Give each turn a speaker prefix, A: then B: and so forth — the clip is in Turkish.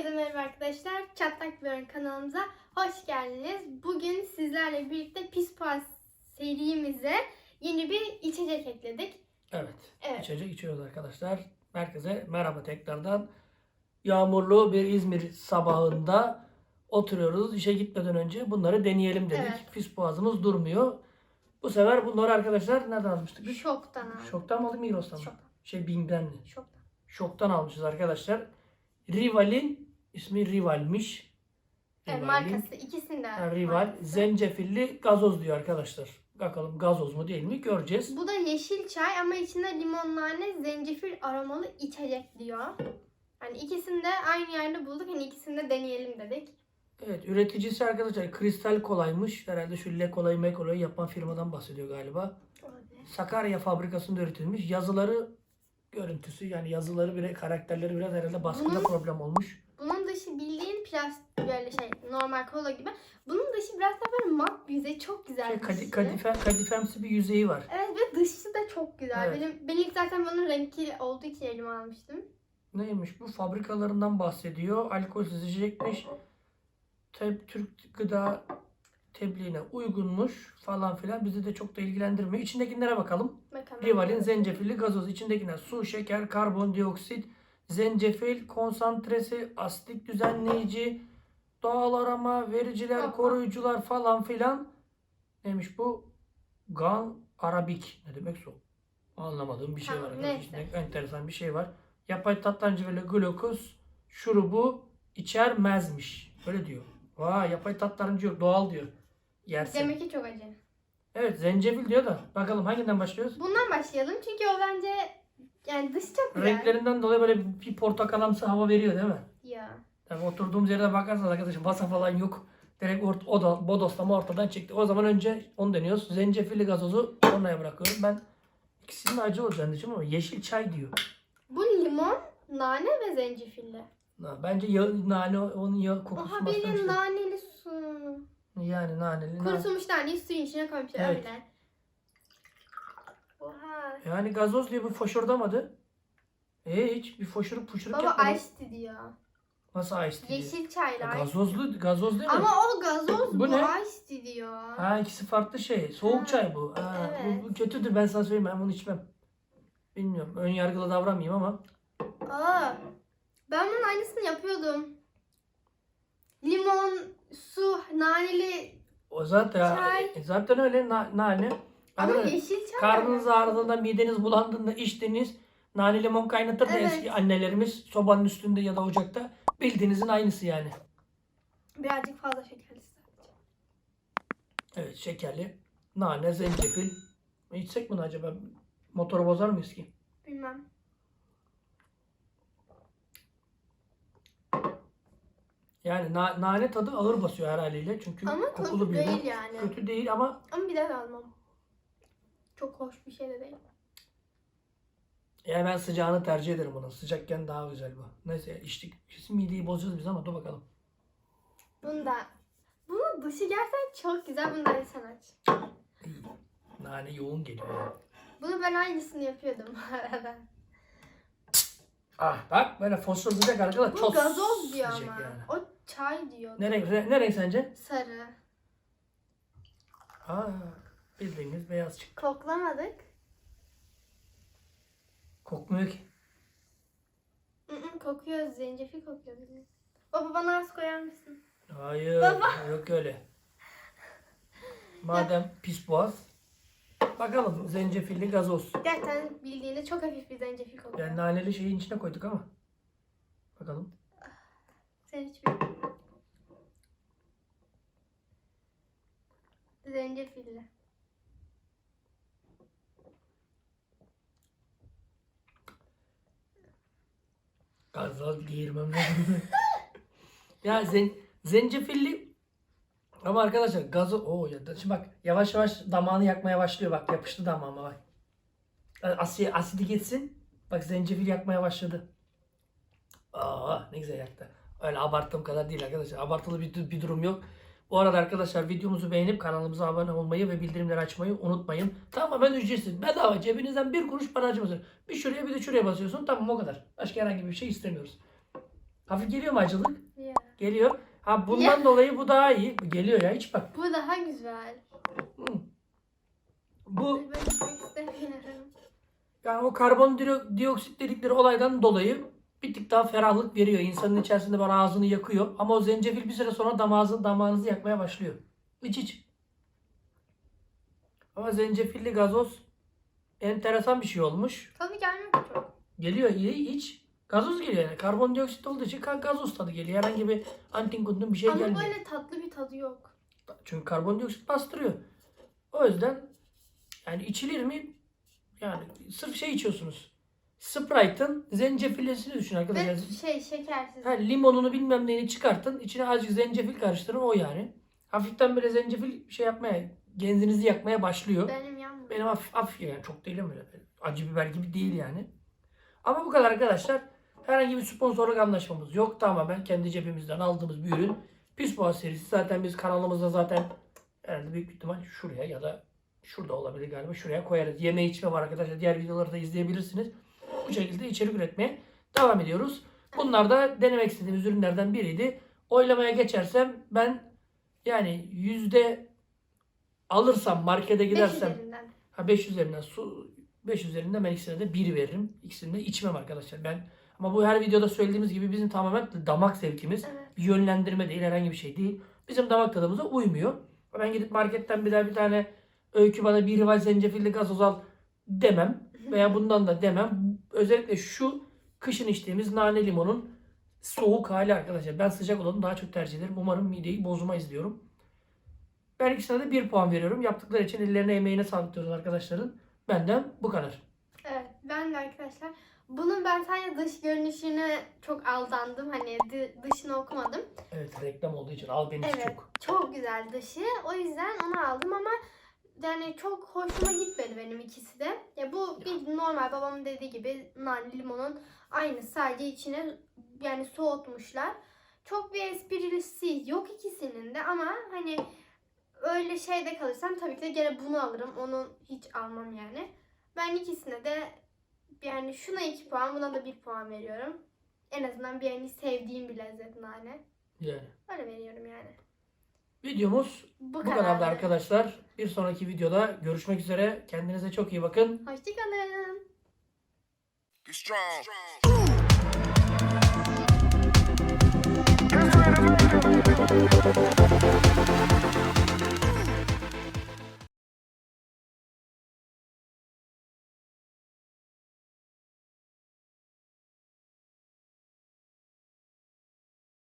A: Herkese merhaba arkadaşlar. Çatlak Börün kanalımıza hoş geldiniz. Bugün sizlerle birlikte Pis Puan serimize yeni bir içecek ekledik.
B: Evet.
A: Evet.
B: İçecek içiyoruz arkadaşlar. Herkese merhaba tekrardan. Yağmurlu bir İzmir sabahında oturuyoruz. İşe gitmeden önce bunları deneyelim dedik.
A: Evet.
B: Pis boğazımız durmuyor. Bu sefer bunları arkadaşlar nereden almıştık biz?
A: Şoktan abi.
B: Şoktan mı aldık Migros'tan mı?
A: Şoktan.
B: Şey Bing'den mi?
A: Şoktan.
B: Şoktan almışız arkadaşlar. Rival'in ismi Rival'miş.
A: Evet,
B: Rival'in-
A: markası ikisinde.
B: Ha, Rival zencefilli gazoz diyor arkadaşlar. Bakalım gazoz mu değil mi göreceğiz.
A: Bu da yeşil çay ama içinde limon, nane, zencefil aromalı içecek diyor. Hani ikisini de aynı yerde bulduk. Hani ikisini de deneyelim dedik.
B: Evet üreticisi arkadaşlar kristal kolaymış. Herhalde şu Le kolayı me kolayı yapan firmadan bahsediyor galiba. Sakarya fabrikasında üretilmiş. Yazıları görüntüsü yani yazıları bile karakterleri biraz herhalde baskıda
A: Bunun-
B: problem olmuş.
A: Dışı bildiğin plastik böyle şey normal kola gibi. Bunun dışı biraz da böyle mat bir yüzey çok güzel.
B: Şey, kadi, kadife, kadifemsi bir yüzeyi var.
A: Evet ve dışı da çok güzel.
B: Evet.
A: Benim, ben ilk zaten bunun renkli olduğu için elime almıştım.
B: Neymiş bu? Fabrikalarından bahsediyor. Alkolsüz içecekmiş. Tabi Türk gıda tebliğine uygunmuş falan filan. Bizi de çok da ilgilendirmiyor. İçindekilere bakalım.
A: Bakalım.
B: Rival'in zencefilli gazoz içindekine su, şeker, karbondioksit, zencefil, konsantresi, asitlik düzenleyici, doğal arama, vericiler, koruyucular falan filan. Neymiş bu? Gan arabik. Ne demek o? Anlamadığım bir şey
A: Tamam,
B: var.
A: neyse.
B: İçinde enteresan bir şey var. Yapay tatlancı ve glukoz şurubu içermezmiş. Öyle diyor. Vay yapay tatlancı yok. Doğal diyor. Yersin.
A: Demek ki çok acı.
B: Evet zencefil diyor da. Bakalım hanginden başlıyoruz?
A: Bundan başlayalım çünkü o bence yani dışı çok güzel.
B: Renklerinden dolayı böyle bir portakalamsı hava veriyor değil mi?
A: Ya.
B: Tabii oturduğumuz yerde bakarsanız arkadaşım masa falan yok. Direkt ort o da bodoslama ortadan çıktı. O zaman önce onu deniyoruz. Zencefilli gazozu sonraya bırakıyorum. Ben ikisinin acı olacağını düşünüyorum ama yeşil çay diyor.
A: Bu limon, nane ve zencefilli.
B: Ha, Bence yağ, nane onun yağ kokusu bir
A: benim naneli su.
B: Yani naneli. nane.
A: Kurutulmuş naneyi suyun içine koymuşlar
B: Evet.
A: öyle.
B: Yani gazoz diye bir foşurdamadı. E hiç bir foşuruk puşuruk
A: Baba
B: yapmadı.
A: iced diyor.
B: Nasıl ice tea?
A: Yeşil çayla.
B: Gazozlu, gazoz değil mi?
A: Ama o gazoz
B: Bu
A: bu,
B: ne?
A: iced diyor.
B: Ha ikisi farklı şey. Soğuk
A: Ha,
B: çay bu. Ha,
A: evet.
B: bu, bu kötüdür ben sana söyleyeyim ben bunu içmem. Bilmiyorum. Ön yargılı davranmayayım ama.
A: Aa, ben bunun aynısını yapıyordum. Limon, su, naneli
B: O zaten
A: Çay.
B: e, zaten öyle na, nane.
A: Ama
B: Arkadaşlar,
A: yeşil çay.
B: Karnınız ağrıdığında, mideniz bulandığında içtiğiniz nane limon kaynatır da
A: Evet.
B: eski annelerimiz sobanın üstünde ya da ocakta. Bildiğinizin aynısı yani.
A: Birazcık fazla şekerli sadece.
B: Evet şekerli. Nane, zencefil. İçsek mi bunu acaba? Motoru bozar mıyız ki?
A: Bilmem.
B: Yani na- nane tadı ağır basıyor her haliyle. Çünkü
A: Ama
B: kokulu
A: kötü
B: bir ürün.
A: değil yani.
B: Kötü değil ama
A: Ama bir daha almam. Çok hoş bir şey de değil.
B: yani ben sıcağını tercih ederim bunu. Sıcakken daha güzel bu. Neyse içtik. Kesin mideyi bozacağız biz ama dur bakalım.
A: Bunda bunun dışı gerçekten çok güzel. Bunu da sen aç.
B: Nane yoğun geliyor.
A: Bunu ben aynısını yapıyordum bu arada.
B: Ah bak böyle fosfor sıcak arkadaşlar
A: Bu
B: çok
A: gazoz diyor ama.
B: yani.
A: O çay diyor.
B: Ne renk, re- ne renk sence?
A: Sarı.
B: Aa, bildiğimiz beyaz çıktı.
A: Koklamadık.
B: Kokmuyor ki.
A: Mm kokuyor. Zencefil kokuyor. bizim. Baba bana az koyar mısın?
B: Hayır yok öyle. Madem pis boğaz. Bakalım zencefilli gazoz.
A: Gerçekten bildiğinde çok hafif bir zencefil kokuyor.
B: Yani naneli şeyin içine koyduk ama. Bakalım.
A: Sen hiç bil. Zencefilli.
B: Girmem lazım. ya zen, zencefilli ama arkadaşlar gazı o ya şimdi bak yavaş yavaş damağını yakmaya başlıyor bak yapıştı damağıma bak. Asi, asidi gitsin. Bak zencefil yakmaya başladı. Aa ne güzel yaktı. Öyle abarttığım kadar değil arkadaşlar. Abartılı bir, bir durum yok. Bu arada arkadaşlar videomuzu beğenip kanalımıza abone olmayı ve bildirimleri açmayı unutmayın. Tamamen ücretsiz. Bedava cebinizden bir kuruş para harcamasın. Bir şuraya bir de şuraya basıyorsun. Tamam o kadar. Başka herhangi bir şey istemiyoruz. Hafif geliyor mu acılık?
A: Ya.
B: Geliyor. Ha bundan dolayı bu daha iyi. Geliyor ya hiç bak.
A: Bu daha güzel.
B: Hı. Bu
A: Ben
B: yani o karbondioksit dedikleri olaydan dolayı bir tık daha ferahlık veriyor. İnsanın içerisinde bana ağzını yakıyor. Ama o zencefil bir süre sonra damağınızı, damağınızı yakmaya başlıyor. İç iç. Ama zencefilli gazoz enteresan bir şey olmuş.
A: Tadı gelmiyor çok.
B: Geliyor iyi iç. Gazoz geliyor yani. Karbondioksit olduğu için gazoz tadı geliyor. Herhangi bir antin bir şey
A: Ama
B: gelmiyor.
A: böyle tatlı bir tadı yok.
B: Çünkü karbondioksit bastırıyor. O yüzden yani içilir mi? Yani sırf şey içiyorsunuz. Sprite'ın zencefillisini düşün arkadaşlar.
A: Ve şey şekersiz.
B: Ha, limonunu bilmem neyini çıkartın. içine azıcık zencefil karıştırın o yani. Hafiften böyle zencefil şey yapmaya, genzinizi yakmaya başlıyor.
A: Benim yanmıyor.
B: Benim hafif, hafif yani çok değil ama. Acı biber gibi değil yani. Ama bu kadar arkadaşlar. Herhangi bir sponsorluk anlaşmamız yok. Tamamen kendi cebimizden aldığımız bir ürün. Pis Boğaz serisi zaten biz kanalımızda zaten herhalde büyük ihtimal şuraya ya da şurada olabilir galiba. Şuraya koyarız. Yeme içme var arkadaşlar. Diğer videoları da izleyebilirsiniz. Bu şekilde içerik üretmeye devam ediyoruz. Bunlar da denemek istediğimiz ürünlerden biriydi. Oylamaya geçersem ben yani yüzde alırsam markete gidersem
A: üzerinden.
B: Ha 5 üzerinden su 5 üzerinden ben ikisine de 1 veririm. İkisini de içmem arkadaşlar. Ben ama bu her videoda söylediğimiz gibi bizim tamamen damak zevkimiz.
A: Evet.
B: Bir yönlendirme değil, herhangi bir şey değil. Bizim damak tadımıza uymuyor. Ben gidip marketten bir daha bir tane öykü bana bir rival zencefilli gazoz al demem. Veya bundan da demem. Özellikle şu kışın içtiğimiz nane limonun soğuk hali arkadaşlar. Ben sıcak olanı daha çok tercih ederim. Umarım mideyi bozmayız diyorum. Ben ikisine de 1 puan veriyorum. Yaptıkları için ellerine emeğine sağlık diyoruz arkadaşların. Benden bu kadar.
A: Evet ben de arkadaşlar bunun ben sadece dış görünüşüne çok aldandım. Hani dı- dışını okumadım.
B: Evet reklam olduğu için al beni
A: Evet.
B: çok.
A: Çok güzel dışı. O yüzden onu aldım ama yani çok hoşuma gitmedi benim ikisi de. Ya bu bir normal babamın dediği gibi nane limonun aynı sadece içine yani soğutmuşlar. Çok bir esprisi yok ikisinin de ama hani öyle şeyde kalırsam tabii ki de gene bunu alırım. Onu hiç almam yani. Ben ikisine de yani şuna 2 puan buna da 1 puan veriyorum. En azından bir yani sevdiğim bir lezzet nane.
B: Yani.
A: Öyle veriyorum yani.
B: Videomuz
A: Bu,
B: bu
A: kadardı.
B: kadardı arkadaşlar. Bir sonraki videoda görüşmek üzere. Kendinize çok iyi bakın.
A: Hoşçakalın.
C: Be strong.
D: Just wait